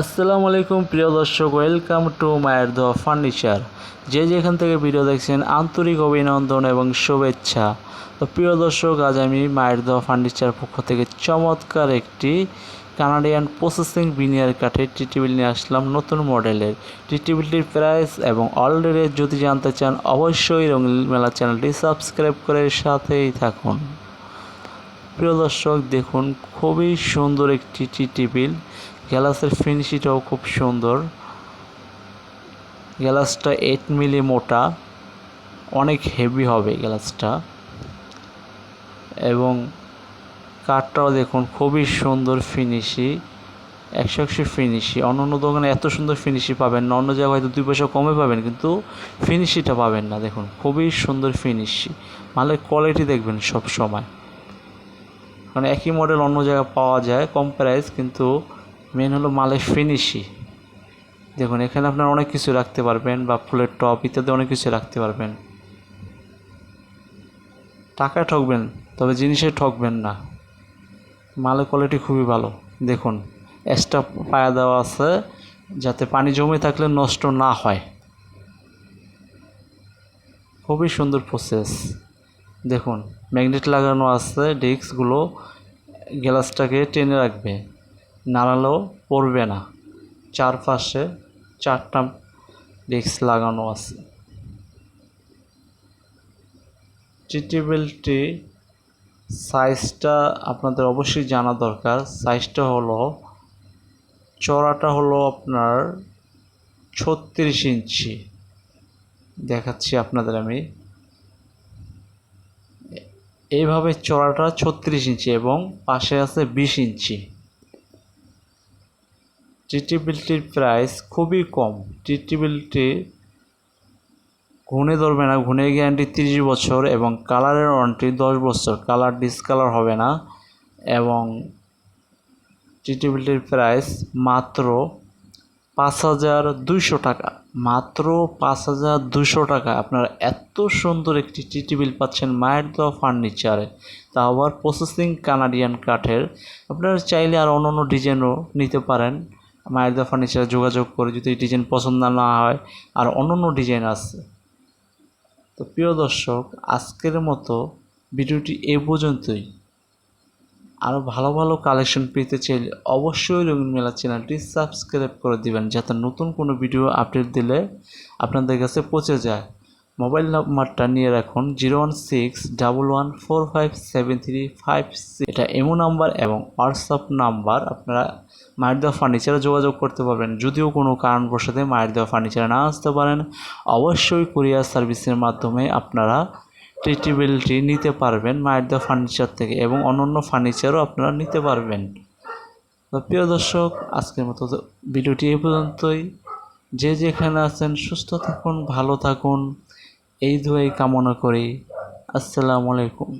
আসসালামু আলাইকুম, প্রিয় দর্শক ওয়েলকাম টু মায়ের দোয়া ফার্নিচার যে যেখান থেকে ভিডিও দেখছেন, আন্তরিক অভিনন্দন এবং শুভেচ্ছা। তো প্রিয় দর্শক, আজ আমি মায়ের দোয়া ফার্নিচার পক্ষ থেকে চমৎকার একটি কানাডিয়ান প্রসেসিং বিনিয়ার কাঠের টি টেবিল নিয়ে আসলাম নতুন মডেলের। টি টেবিলটির প্রাইস এবং অলরেডি যদি জানতে চান, অবশ্যই রঙিন মেলা চ্যানেলটি সাবস্ক্রাইব করে সাথেই থাকুন। প্রিয় দর্শক, দেখুন, খুবই সুন্দর একটি টি টেবিল গ্যালাসের ফিনিশিংটাও খুব সুন্দর। গ্যালাসটা এইট মিলি মোটা। অনেক হেভি হবে গ্যালাসটা। এবং কাঠটাও দেখুন, খুবই সুন্দর ফিনিশি একশো একশো ফিনিশি অন্য অন্য দোকানে এত সুন্দর ফিনিশি পাবেন না, অন্য জায়গায় হয়তো দুই পয়সা কমে পাবেন, কিন্তু ফিনিশিটা পাবেন না, দেখুন, খুবই সুন্দর ফিনিশি মালের কোয়ালিটি দেখবেন সব সময়। কারণ একই মডেল অন্য জায়গায় পাওয়া যায়, কম প্রাইস কিন্তু মেন হলো মালের ফিনিশি দেখুন, এখানে আপনার অনেক কিছু রাখতে পারবেন, বা ফুলের টপ ইত্যাদি অনেক কিছু রাখতে পারবেন। টাকা ঠকবেন, তবে জিনিসে ঠকবেন না। মালের কোয়ালিটি খুবই ভালো। দেখুন এক্সট্রা পায়া দেওয়া আছে যাতে পানি জমে থাকলে নষ্ট না হয়। খুবই সুন্দর প্রসেস দেখুন ম্যাগনেট লাগানো আছে ডিস্কগুলো গ্লাসটাকে টেনে রাখবে, নাড়ালেও পড়বে না। চারপাশে চারটা ডিস্ক লাগানো আছে। টি টেবিলটি সাইজটা আপনাদের অবশ্যই জানা দরকার। সাইজটা হলো চড়াটা হলো আপনার ছত্রিশ ইঞ্চি। দেখাচ্ছি আপনাদের আমি। এইভাবে চড়াটা ছত্রিশ ইঞ্চি এবং পাশে আছে বিশ ইঞ্চি। টি টেবিলটির প্রাইস খুবই কম। টি টেবিলটি ঘুনে ধরবে না ঘুনে গ্যারান্টি তিরিশ বছর এবং কালারের ওয়ারেন্টি দশ বছর। কালার ডিসকালার হবে না এবং টি টেবিলটির প্রাইস মাত্র পাঁচ হাজার দুইশো টাকা। মাত্র পাঁচ হাজার দুশো টাকা। আপনারা এত সুন্দর একটি টি টেবিল পাচ্ছেন মায়ের দেওয়া ফার্নিচারে তা আবার প্রসেসিং কানাডিয়ান কাঠের। আপনারা চাইলে আর অন্য অন্য ডিজাইনও নিতে পারেন। মায়ের দেওয়া ফার্নিচারে যোগাযোগ করে যদি ডিজাইন পছন্দ না হয়। আর অন্য অন্য ডিজাইন আছে। তো প্রিয় দর্শক, আজকের মতো ভিডিওটি এ পর্যন্তই। আরও ভালো ভালো কালেকশন পেতে চাইলে অবশ্যই রঙিন মেলা চ্যানেলটি সাবস্ক্রাইব করে দিবেন, যাতে নতুন কোনো ভিডিও আপডেট দিলে আপনাদের কাছে পৌঁছে যায়। মোবাইল নাম্বারটা নিয়ে রাখুন zero one six double one four five seven three five six. এটা এমো নাম্বার এবং হোয়াটসঅ্যাপ নাম্বার। আপনারা মায়ের দেওয়া ফার্নিচারে যোগাযোগ করতে পারবেন। যদিও কোনো কারণবশতে মায়ের দেওয়া ফার্নিচারে না আসতে পারেন, অবশ্যই কুরিয়ার সার্ভিসের মাধ্যমে আপনারা টেবিলটি নিতে পারবেন মায়ের দেওয়া ফার্নিচার থেকে এবং অন্যান্য ফার্নিচারও আপনারা নিতে পারবেন। তো প্রিয় দর্শক, আজকের মতো ভিডিওটি এই পর্যন্তই। যে যেখানে আছেন, সুস্থ থাকুন, ভালো থাকুন। এই দোয়াই কামনা করি। আসসালামু আলাইকুম।